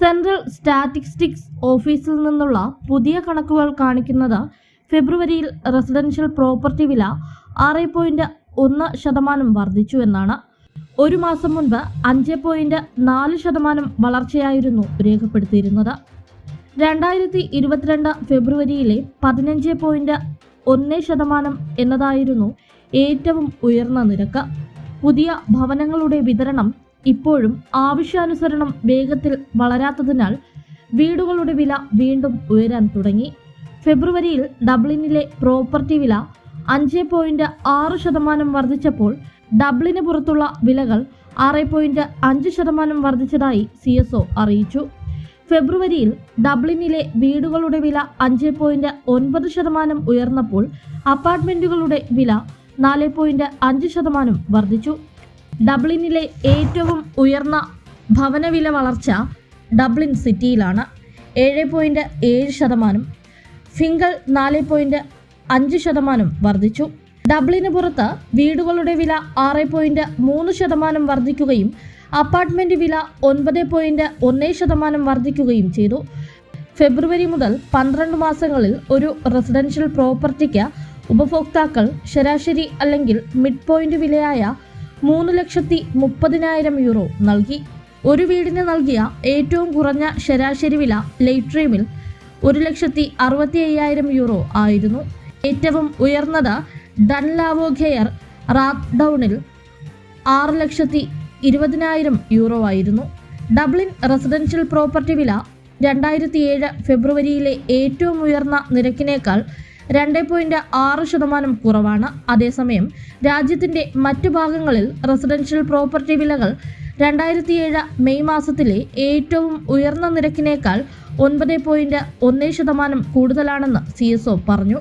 Central statistics ഓഫീസിൽ നിന്നുള്ള പുതിയ കണക്കുകൾ കാണിക്കുന്നത് ഫെബ്രുവരിയിൽ റെസിഡൻഷ്യൽ പ്രോപ്പർട്ടി വില ആറ് പോയിന്റ് ഒന്ന് ശതമാനം വർദ്ധിച്ചു എന്നാണ്. ഒരു മാസം മുൻപ് അഞ്ച് പോയിന്റ് നാല് ശതമാനം വളർച്ചയായിരുന്നു രേഖപ്പെടുത്തിയിരുന്നത്. രണ്ടായിരത്തി ഇരുപത്തിരണ്ട് ഫെബ്രുവരിയിലെ പതിനഞ്ച് പോയിന്റ് ഒന്ന് ശതമാനം എന്നതായിരുന്നു ഏറ്റവും ഉയർന്ന നിരക്ക്. പുതിയ ഭവനങ്ങളുടെ വിതരണം ഇപ്പോഴും ആവശ്യാനുസരണം വേഗത്തിൽ വളരാത്തതിനാൽ വീടുകളുടെ വില വീണ്ടും ഉയരാൻ തുടങ്ങി. ഫെബ്രുവരിയിൽ ഡബ്ലിനിലെ പ്രോപ്പർട്ടി വില അഞ്ച് പോയിന്റ് ആറ് ശതമാനം വർദ്ധിച്ചപ്പോൾ ഡബ്ലിന് പുറത്തുള്ള വിലകൾ ആറ് പോയിന്റ് അഞ്ച് ശതമാനം വർദ്ധിച്ചതായി സി എസ് ഒ അറിയിച്ചു. ഫെബ്രുവരിയിൽ ഡബ്ലിനിലെ വീടുകളുടെ വില അഞ്ച് പോയിന്റ് ഒൻപത് ശതമാനം ഉയർന്നപ്പോൾ അപ്പാർട്ട്മെന്റുകളുടെ വില നാല് പോയിന്റ് അഞ്ച് ശതമാനം വർദ്ധിച്ചു. ഡബ്ലിനിലെ ഏറ്റവും ഉയർന്ന ഭവനവില വളർച്ച ഡബ്ലിൻ സിറ്റിയിലാണ്. ഏഴ് പോയിന്റ് ഏഴ് ശതമാനം. ഫിംഗൾ നാല് പോയിന്റ് അഞ്ച് ശതമാനം വർദ്ധിച്ചു. ഡബ്ലിന് പുറത്ത് വീടുകളുടെ വില ആറ് പോയിന്റ് മൂന്ന് ശതമാനം വർദ്ധിക്കുകയും അപ്പാർട്ട്മെന്റ് വില ഒൻപത് പോയിന്റ് ഒന്ന് ശതമാനം വർദ്ധിക്കുകയും ചെയ്തു. ഫെബ്രുവരി മുതൽ പന്ത്രണ്ട് മാസങ്ങളിൽ ഒരു റെസിഡൻഷ്യൽ പ്രോപ്പർട്ടിക്ക് ഉപഭോക്താക്കൾ ശരാശരി അല്ലെങ്കിൽ മിഡ് പോയിന്റ് വിലയായ മൂന്ന് ലക്ഷത്തി മുപ്പതിനായിരം യൂറോ നൽകി. ഒരു വീടിന് നൽകിയ ഏറ്റവും കുറഞ്ഞ ശരാശരി വില ലൈട്രീമിൽ ഒരു ലക്ഷത്തി അറുപത്തി അയ്യായിരം യൂറോ ആയിരുന്നു. ഏറ്റവും ഉയർന്നത് ഡൺലാവോഘെയർ ഡൗണിൽ ആറ് ലക്ഷത്തി ഇരുപതിനായിരം യൂറോ ആയിരുന്നു. ഡബ്ലിൻ റെസിഡൻഷ്യൽ പ്രോപ്പർട്ടി വില രണ്ടായിരത്തി ഏഴ് ഫെബ്രുവരിയിലെ ഏറ്റവും ഉയർന്ന നിരക്കിനേക്കാൾ രണ്ട് പോയിന്റ് ആറ് ശതമാനം കുറവാണ്. അതേസമയം രാജ്യത്തിന്റെ മറ്റു ഭാഗങ്ങളിൽ റെസിഡൻഷ്യൽ പ്രോപ്പർട്ടി വിലകൾ രണ്ടായിരത്തി ഏഴ് മെയ് മാസത്തിലെ ഏറ്റവും ഉയർന്ന നിരക്കിനേക്കാൾ ഒൻപത് പോയിന്റ് ഒന്ന് ശതമാനം കൂടുതലാണെന്ന് സി പറഞ്ഞു.